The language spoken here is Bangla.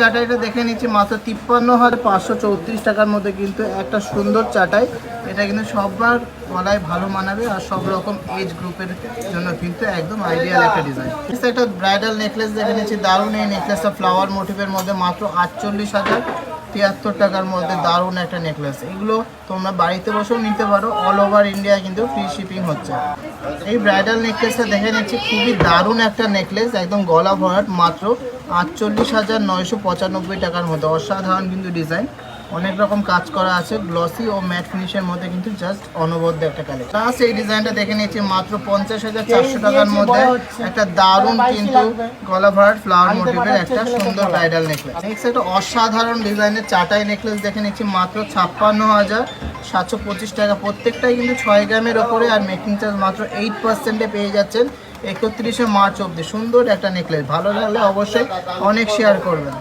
চাটাইটা দেখে নিচ্ছি, মাত্র তিপ্পান্ন হাজার পাঁচশো চৌত্রিশ টাকার মধ্যে কিন্তু একটা সুন্দর চাটাই। এটা কিন্তু সবার গলায় ভালো মানাবে আর সব রকম এজ গ্রুপের জন্য কিন্তু একদম আইডিয়াল একটা ডিজাইন একটা ব্রাইডাল নেকলেস দেখে নিচ্ছি, দারুণ এই নেকলেসটা ফ্লাওয়ার মোটিভের মধ্যে মাত্র আটচল্লিশ হাজার তিয়াত্তর টাকার মধ্যে দারুণ একটা নেকলেস এগুলো তোমরা বাড়িতে বসেও নিতে পারো অল ওভার ইন্ডিয়া কিন্তু ফ্রি শিপিং হচ্ছে। এই ব্রাইডাল নেকলেসটা দেখে নিচ্ছি, খুবই দারুণ একটা নেকলেস একদম গলা ভরাট, মাত্র আটচল্লিশ হাজার নয়শো পঁচানব্বই টাকার মধ্যে। অসাধারণ কিন্তু ডিজাইন অনেক রকম কাজ করা আছে। গ্লসি ও ম্যাট ফিনিশের মধ্যে কিন্তু জাস্ট অনবদ্য একটা কালেকশন প্লাস এই ডিজাইনটা দেখে নিচ্ছি মাত্র পঞ্চাশ হাজার চারশো টাকার মধ্যে। একটা দারুণ কিন্তু গলা ভরাট ফ্লাওয়ার মোটিভের একটা সুন্দর ব্রাইডাল নেকলেস নেক্সট একটা অসাধারণ ডিজাইনের চাটাই নেকলেস দেখে নিচ্ছি মাত্র ছাপ্পান্ন হাজার সাতশো পঁচিশ টাকা। প্রত্যেকটাই কিন্তু ছয় গ্রামের ওপরে আর মেকিং চার্জ মাত্র এইট পার্সেন্টে পেয়ে যাচ্ছেন। একত্রিশে মার্চ অব্দি সুন্দর একটা নেকলেস ভালো লাগলে অবশ্যই অনেক শেয়ার করবেন।